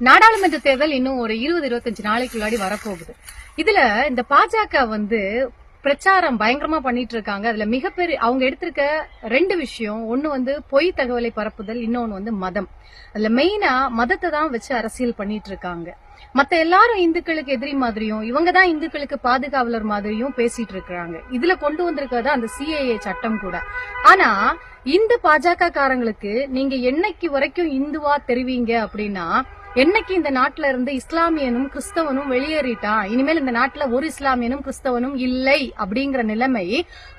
நாடாளுமன்ற தேர்தல் இன்னும் ஒரு இருபது இருபத்தஞ்சு நாளைக்குள்ளாடி வரப்போகுது. இதுல இந்த பாஜக வந்து பிரச்சாரம் பயங்கரமா பண்ணிட்டு இருக்காங்க. அதுல மிகப்பெரிய அவங்க எடுத்திருக்க ரெண்டு விஷயம். ஒன்னு வந்து பொய் தகவலை பரப்புதல் இன்னொன்னு வந்து மதம். அதுல மெயினா மதத்தை தான் வச்சு அரசியல் பண்ணிட்டு இருக்காங்க. மத்த எல்லாரும் இந்துக்களுக்கு எதிரி மாதிரியும் இவங்க தான் இந்துக்களுக்கு பாதுகாவலர் மாதிரியும் பேசிட்டு இருக்கிறாங்க. இதுல கொண்டு வந்திருக்கிறது அந்த சிஏஏ சட்டம் கூட. ஆனா இந்த பாஜக காரங்களுக்கு நீங்க என்னைக்கு வரைக்கும் இந்துவா தெரிவிங்க அப்படின்னா என்னைக்கு இந்த நாட்டுல இருந்து இஸ்லாமியனும் கிறிஸ்தவனும் வெளியேறிட்டான் இனிமேல் இந்த நாட்டுல ஒரு இஸ்லாமியனும் கிறிஸ்தவனும் இல்லை அப்படிங்கிற நிலைமை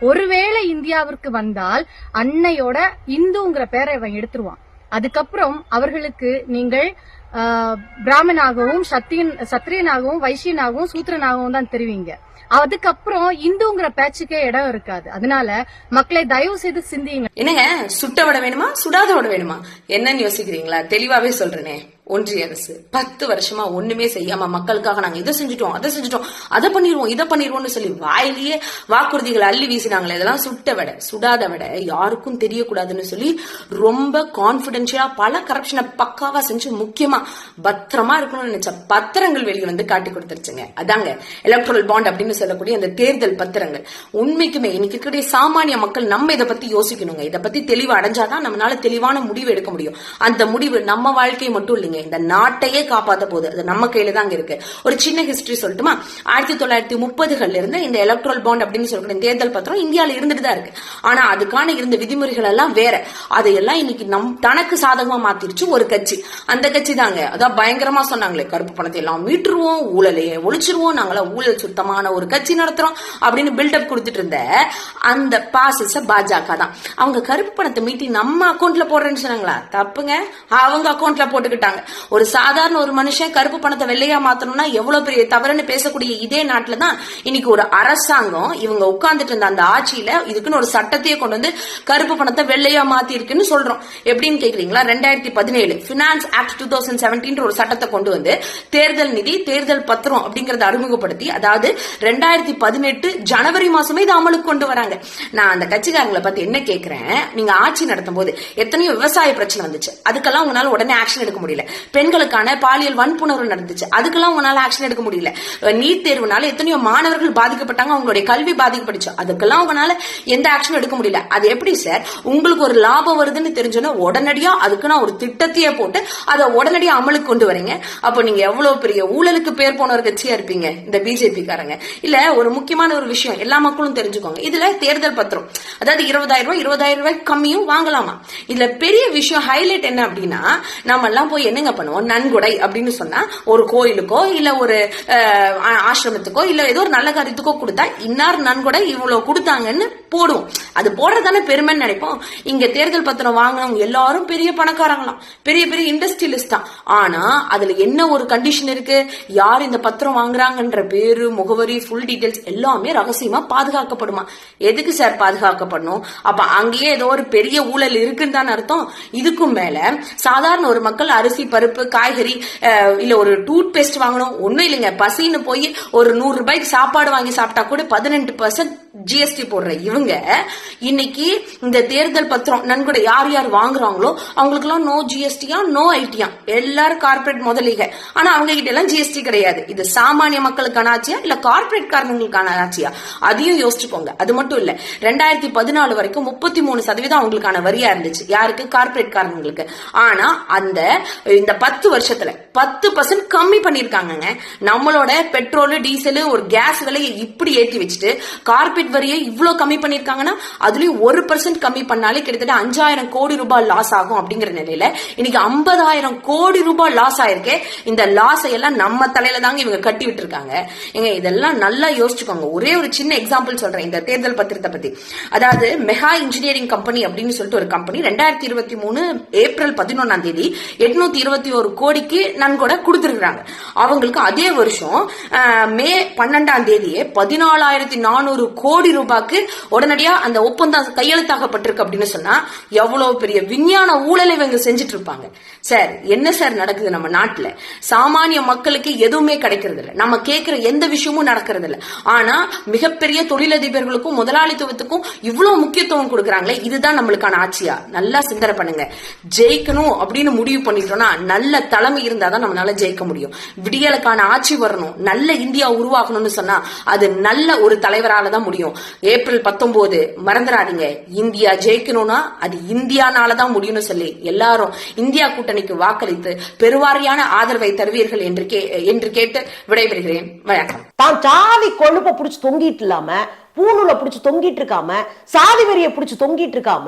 ஒருவேளை இந்தியாவிற்கு வந்தால் அன்னையோட இந்துங்கிற பேரை இவன் எடுத்துருவான். அதுக்கப்புறம் அவர்களுக்கு நீங்கள் ஆஹ், பிராமணாகவும் சத்தியன் சத்திரியனாகவும் வைசியனாகவும் சூத்திரனாகவும் தான் தெரிவிங்க. அதுக்கப்புறம் இந்துங்கிற பேச்சுக்கே இடம் இருக்காது. அதனால மக்களை தயவு செய்து சிந்தியுங்க என்னங்க சுட்ட விட வேணுமா சுடாத விட வேணுமா? என்னன்னு யோசிக்கிறீங்களா? தெளிவாவே சொல்றேனே. ஒன்றிய அரசு பத்து வருஷமா ஒண்ணுமே செய்யாம மக்களுக்காக நாங்க இதை செஞ்சுட்டோம் அதை செஞ்சுட்டோம் அதை பண்ணிடுவோம் இதை பண்ணிடுவோம்னு சொல்லி வாயிலேயே வாக்குறுதிகள் அள்ளி வீசினாங்களே இதெல்லாம் சுட்ட விட சுடாத விட யாருக்கும் தெரியக்கூடாதுன்னு சொல்லி ரொம்ப கான்பிடென்ஷியலா பல கரப்ஷனை பக்காவா செஞ்சு முக்கியமா பத்திரமா இருக்கணும்னு நினைச்ச பத்திரங்கள் வெளியே வந்து காட்டி கொடுத்துருச்சுங்க. அதாங்க எலக்ட்ரல் பாண்ட் அப்படின்னு சொல்லக்கூடிய அந்த தேர்தல் பத்திரங்கள். உண்மைக்குமே இன்னைக்கு இருக்கக்கூடிய சாமானிய மக்கள் நம்ம இதை பத்தி யோசிக்கணுங்க. இதை பத்தி தெளிவு அடைஞ்சாதான் நம்மளால தெளிவான முடிவு எடுக்க முடியும். அந்த முடிவு நம்ம வாழ்க்கை மட்டும் இல்லைங்க. இந்த நாட்டையே காப்பாற்ற போகுது. அது நம்ம கையில தாங்க இருக்கு. ஒரு சின்ன ஹிஸ்டரி சொல்லட்டுமா? ஆயிரத்தி தொள்ளாயிரத்தி முப்பதுகள்ல இருந்து இந்த எலக்ட்ரல் பாண்ட் அப்படின்னு சொல்லக்கூடிய தேர்தல் பத்திரம் இந்தியாவில் இருந்துட்டு தான் இருக்கு. ஆனா அதுக்கான இருந்த விதிமுறைகள் எல்லாம் வேற. அதையெல்லாம் இன்னைக்கு நம் தனக்கு சாதகமா மாத்திருச்சு ஒரு கட்சி. அந்த கட்சி தாங்க. அதான் பயங்கரமா சொன்னாங்களே கருப்பு பணத்தை எல்லாம் மீட்டுருவோம் ஊழலையே ஒழிச்சிருவோம் நாங்களாம் ஊழல் சுத்தமான ஒரு கட்சி நடத்துறோம் அப்படின்னு பில்டப் கொடுத்துட்டு இருந்த அந்த பாசஸ பாஜக தான். அவங்க கருப்பு பணத்தை மீட்டி நம்ம அக்கௌண்ட்ல போடுறேன்னு சொன்னாங்களா? தப்புங்க. அவங்க அக்கௌண்ட்ல போட்டுக்கிட்டாங்க. ஒரு சாதாரண ஒரு மனுஷன் கருப்பு பணத்தை வெள்ளையா மாத்தணும்னா எவ்வளவு பெரிய தவறுன்னு பேசக்கூடிய இதே நாட்டுல தான் இன்னைக்கு ஒரு அரசாங்கம் இவங்க உட்கார்ந்துட்டு இருந்த அந்த ஆட்சியில இதுக்குன்னு ஒரு சட்டத்தையே கொண்டு வந்து கருப்பு பணத்தை வெள்ளையா மாத்தி இருக்குன்னு சொல்றோம். எப்படின்னு கேக்குறீங்களா? ரெண்டாயிரத்தி பதினேழு finance act two thousand seventeen ஒரு சட்டத்தை கொண்டு வந்து தேர்தல் நிதி தேர்தல் பத்திரம் அப்படிங்கறத அறிமுகப்படுத்தி அதாவது ரெண்டாயிரத்தி பதினெட்டு ஜனவரி மாசமே இது அமலுக்கு கொண்டு வராங்க. நான் அந்த கட்சிக்காரங்களை பத்தி என்ன கேக்குறேன்? நீங்க ஆட்சி நடத்தும் போது எத்தனையோ விவசாய பிரச்சனை வந்துச்சு. அதுக்கெல்லாம் உங்களால உடனே ஆக்ஷன் எடுக்க முடியல. பெண்களுக்கான பாலியல் வன்புணர்வு நடந்துச்சு. அதுக்கெல்லாம் உங்களால ஆக்ஷன் எடுக்க முடியல. நீட் தேர்வுனால எத்தனையோ மாணவர்கள் பாதிக்கப்பட்டாங்க அவங்களுடைய கல்வி பாதிக்கப்பட்டுச்சு. அதுக்கெல்லாம் உங்களால எந்த ஆக்ஷனும் எடுக்க முடியல. அது எப்படி சார் உங்களுக்கு ஒரு லாபம் வருதுன்னு தெரிஞ்சோன்னா உடனடியா அதுக்கு நான் ஒரு திட்டத்தையே போட்டு அதை உடனடியா அமலுக்கு கொண்டு வரீங்க. அப்போ நீங்க எவ்வளவு பெரிய ஊழலுக்கு பேர் போன ஒரு கட்சியா இருப்பீங்க இந்த பிஜேபி காரங்க இல்ல ஒரு முக்கியமான ஒரு விஷயம் எல்லா மக்களும் தெரிஞ்சுக்கோங்க. இதுல தேர்தல் பத்திரம். அதாவது இருபதாயிரம் ரூபாய் இருபதாயிரம் ரூபாய் கம்மியும் வாங்கலாமா? இதுல பெரிய விஷயம் ஹைலைட் என்ன அப்படின்னா நம்ம எல்லாம் போய் என்னங்க பண்ணுவோம்? நன்கொடை அப்படின்னு சொன்னா ஒரு கோயிலுக்கோ இல்ல ஒரு ஆசிரமத்துக்கோ இல்ல ஏதோ ஒரு நல்ல காரியத்துக்கோ கொடுத்தா இன்னார் நன்கொடை இவ்வளவு கொடுத்தாங்கன்னு போடுவோம் அது போடுறதானே பெருமைன்னு நினைப்போம். இங்க தேர்தல் பத்திரம் வாங்கினவங்க எல்லாரும் பெரிய பணக்காரங்களாம். பெரிய பெரிய இண்டஸ்ட்ரியலிஸ்ட் தான். ஆனா அதுல என்ன ஒரு கண்டிஷன் இருக்கு? யார் இந்த பத்திரம் வாங்குறாங்கன்ற பேரு முகவரி ஃபுல் டீடைல்ஸ் எல்லாமே ரகசியமா பாதுகாக்கப்படுமா? எதுக்கு சார் பாதுகாக்கப்படணும்? அப்ப அங்கேயே ஏதோ ஒரு பெரிய ஊழல் இருக்குன்னு தானே அர்த்தம். இதுக்கும் மேல சாதாரண ஒரு மக்கள் அரிசி பருப்பு காய்கறி இல்ல ஒரு டூத் பேஸ்ட் வாங்கணும். ஒண்ணும் இல்லைங்க. பசின்னு போய் ஒரு நூறு ரூபாய்க்கு சாப்பாடு வாங்கி சாப்பிட்டா கூட பதினெட்டு பர்சன்ட் ஜிஎஸ்டி போடுற இவங்க இன்னைக்கு இந்த தேர்தல் பத்திரம் நன்கொடை யார் யார் வாங்குறாங்களோ அவங்களுக்குலாம் நோ ஜிஎஸ்டியா நோ ஐடியா எல்லாரும் கார்பரேட் முதலீக. ஆனா அவங்க கிட்ட எல்லாம் ஜிஎஸ்டி கிடையாது. இது சாமானிய மக்களுக்கான ஆட்சியா இல்ல கார்பரேட் காரணங்களுக்கான ஆட்சியா? அதையும் யோசிச்சுக்கோங்க அது மட்டும் இல்ல ரெண்டாயிரத்தி பதினாலு வரைக்கும் முப்பத்தி மூணு சதவீதம் அவங்களுக்கான வரியா இருந்துச்சு. யாருக்கு? கார்பரேட் காரணங்களுக்கு. ஆனா அந்த இந்த பத்து வருஷத்துல பத்து பர்சன்ட் கம்மி பண்ணிருக்காங்க நம்மளோட பெட்ரோல் டீசல் ஒரு கேஸ் விலையை இப்படி ஏற்றி வச்சுட்டு கார்பெட் வரியை இவ்வளோ கம்மி பண்ணிருக்காங்கன்னா அதுலயும் ஒரு பர்சன்ட் கம்மி பண்ணாலே கிட்டத்தட்ட அஞ்சாயிரம் கோடி ரூபாய் லாஸ் ஆகும் அப்படிங்கிற நிலையில இன்னைக்கு ஐம்பதாயிரம் கோடி ரூபாய் லாஸ் ஆயிருக்கே இந்த லாஸை எல்லாம் நம்ம தலையில தாங்க இவங்க கட்டி விட்டுருக்காங்க. ஏங்க இதெல்லாம் நல்லா யோசிச்சுக்கோங்க. ஒரே ஒரு சின்ன எக்ஸாம்பிள் சொல்றேன் இந்த தேர்தல் பத்திரத்தை பத்தி. அதாவது மெகா இன்ஜினியரிங் கம்பெனி அப்படின்னு சொல்லிட்டு ஒரு கம்பெனி ரெண்டாயிரத்தி இருபத்தி மூணு ஏப்ரல் பதினொன்னாம் தேதி எட்நூத்தி இருபத்தி ஒரு கோடிக்கு என்னன்னு கூட கொடுத்துருக்குறாங்க. அவங்களுக்கு அதே வருஷம் மே பன்னெண்டாம் தேதியே பதினாலாயிரத்தி நானூறு கோடி ரூபாய்க்கு உடனடியா அந்த ஒப்பந்தம் கையெழுத்தாகப்பட்டிருக்கு அப்படின்னு சொன்னா எவ்வளவு பெரிய விஞ்ஞான ஊழலை இவங்க செஞ்சுட்டு இருப்பாங்க சார் என்ன சார் நடக்குது நம்ம நாட்டுல? சாமானிய மக்களுக்கு எதுவுமே கிடைக்கிறது இல்லை நம்ம கேட்கிற எந்த விஷயமும் நடக்கிறது இல்லை ஆனா மிகப்பெரிய தொழிலதிபர்களுக்கும் முதலாளித்துவத்துக்கும் இவ்வளவு முக்கியத்துவம் கொடுக்கறாங்களே இதுதான் நம்மளுக்கான ஆட்சியா? நல்லா சிந்தனை பண்ணுங்க. ஜெயிக்கணும் அப்படின்னு முடிவு பண்ணிட்டோம்னா நல்ல தலைமை இருந்தாதான் நம்மளால ஜெயிக்க முடியும். விடியலுக்கான ஆட்சி வரணும். நல்ல இந்தியா உருவாகணும்னு சொன்னா அது நல்ல ஒரு தலைவரால தான் முடியும். ஏப்ரல் பத்தொன்பது மறந்துடாதீங்க. இந்தியா ஜெயிக்கணும்னா அது இந்தியானால தான் முடியும்னு சொல்லி எல்லாரும் இந்தியா கூட்டணிக்கு வாக்களித்து பெருவாரியான ஆதரவை தருவீர்கள் என்று கே என்று கேட்டு விடைபெறுகிறேன். வணக்கம். தான் சாதி கொழுப்ப புடிச்சு தொங்கிட்டு இல்லாம பூணூலை புடிச்சு தொங்கிட்டு இருக்காம சாதி வெறியை புடிச்சு தொங்கிட்டு இருக்காம